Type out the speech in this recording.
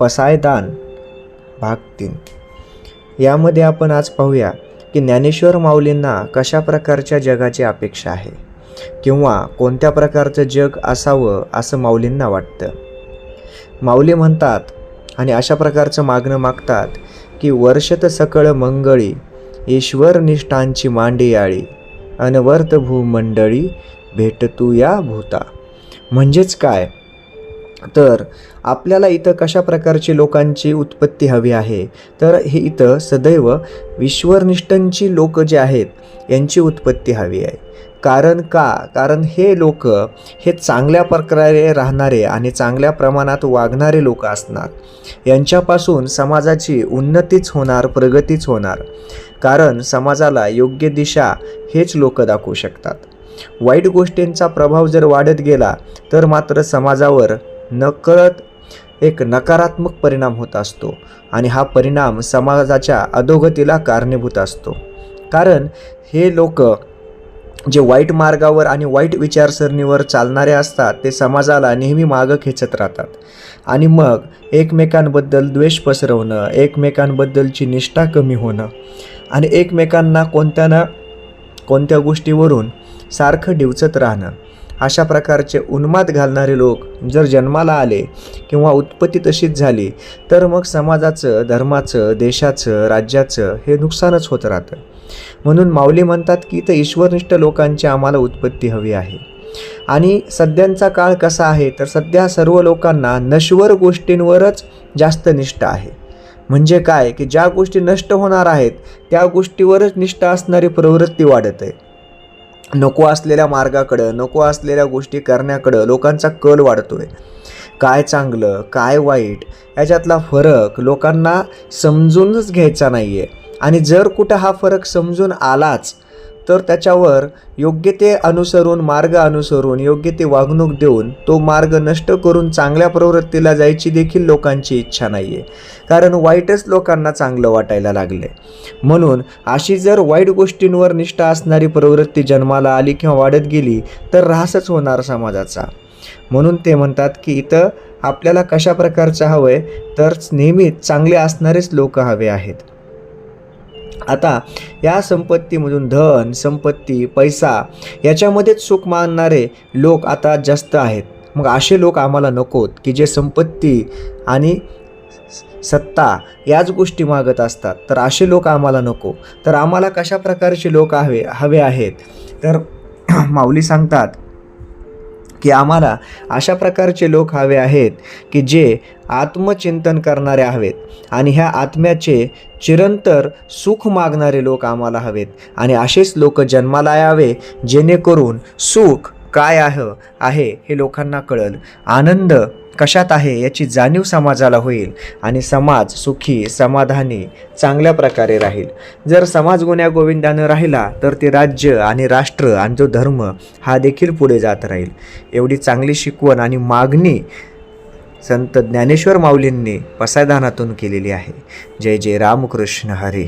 पसायदान भाग तीन. यामध्ये आपण आज पाहूया की ज्ञानेश्वर माऊलींना कशा प्रकारच्या जगाची अपेक्षा आहे किंवा कोणत्या प्रकारचं जग असावं असं माऊलींना वाटतं. माऊली म्हणतात आणि अशा प्रकारचं मागणं मागतात की वर्षत सकळ मंगळी ईश्वर निष्ठांची मांडी आळी अनवर्त भूमंडळी भेटतू या भूता. म्हणजेच काय? तर आपल्याला इथं कशा प्रकारची लोकांची उत्पत्ती हवी आहे? तर हे इथं सदैव विश्वनिष्ठांची लोक जे आहेत यांची उत्पत्ती हवी आहे. कारण का? कारण हे लोक हे चांगल्या प्रकारे राहणारे आणि चांगल्या प्रमाणात वागणारे लोक असणार. यांच्यापासून समाजाची उन्नतीच होणार प्रगतीच होणार. कारण समाजाला योग्य दिशा हेच लोक दाखवू शकतात. वाईट गोष्टींचा प्रभाव जर वाढत गेला तर मात्र समाजावर नकळत एक नकारात्मक परिणाम होत असतो आणि हा परिणाम समाजाच्या अधोगतीला कारणीभूत असतो. कारण हे लोक जे वाईट मार्गावर आणि वाईट विचारसरणीवर चालणारे असतात ते समाजाला नेहमी मागं खेचत राहतात. आणि मग एकमेकांबद्दल द्वेष पसरवणं एकमेकांबद्दलची निष्ठा कमी होणं आणि एकमेकांना कोणत्या ना कोणत्या गोष्टीवरून सारखं डिवचत राहणं. अशा प्रकारचे उन्माद घालणारे लोक जर जन्माला आले किंवा उत्पत्ती तशीच झाली तर मग समाजाचं धर्माचं देशाचं राज्याचं हे नुकसानच होत राहतं. म्हणून माऊली म्हणतात की तर ईश्वरनिष्ठ लोकांची आम्हाला उत्पत्ती हवी आहे. आणि सध्यांचा काळ कसा आहे तर सध्या सर्व लोकांना नश्वर गोष्टींवरच जास्त निष्ठा आहे. म्हणजे काय की ज्या गोष्टी नष्ट होणार आहेत त्या गोष्टीवरच निष्ठा असणारी प्रवृत्ती वाढत आहे. नको असलेल्या मार्गाकडं नको असलेल्या गोष्टी करण्याकडं लोकांचा कल वाढतो आहे काय चांगलं काय वाईट याच्यातला फरक लोकांना समजूनच घ्यायचा नाही आहे आणि जर कुठं हा फरक समजून आलाच तर त्याच्यावर योग्य ते अनुसरून मार्ग अनुसरून योग्य ते वागणूक देऊन तो मार्ग नष्ट करून चांगल्या प्रवृत्तीला जायची देखील लोकांची इच्छा नाही आहे कारण वाईटच लोकांना चांगलं वाटायला लागले म्हणून अशी जर वाईट गोष्टींवर निष्ठा असणारी प्रवृत्ती जन्माला आली किंवा वाढत गेली तर ऱ्हासच होणार समाजाचा. म्हणून ते म्हणतात की इथं आपल्याला कशा प्रकारचं हवं आहे तर नेहमीच चांगले असणारेच लोक हवे आहेत. आता या संपत्तीमधून धन संपत्ती पैसा याच्यामध्येच सुख मानणारे लोक आता जास्त आहेत. मग असे लोक आम्हाला नकोत की जे संपत्ती आणि सत्ता याच गोष्टी मागत असतात. तर असे लोक आम्हाला नको. तर आम्हाला कशा प्रकारचे लोक हवे हवे आहेत? तर माऊली सांगतात की आम्हाला अशा प्रकारचे लोक हवे आहेत की जे आत्मचिंतन करणारे हवेत आणि ह्या आत्म्याचे चिरंतर सुख मागणारे लोक आम्हाला हवेत. आणि असेच लोक जन्माला यावे जेणेकरून सुख काय आहे आहे हे लोकांना कळल. आनंद कशात आहे याची जाणीव समाजाला होईल आणि समाज सुखी समाधानी चांगल्या प्रकारे राहील. जर समाज गुन्ह्या गोविंदानं राहिला तर ते राज्य आणि राष्ट्र आणि जो धर्म हा देखील पुढे जात राहील. एवढी चांगली शिकवण आणि मागणी संत ज्ञानेश्वर माऊलींनी पसायदानातून केलेली आहे. जय जय रामकृष्ण हरी.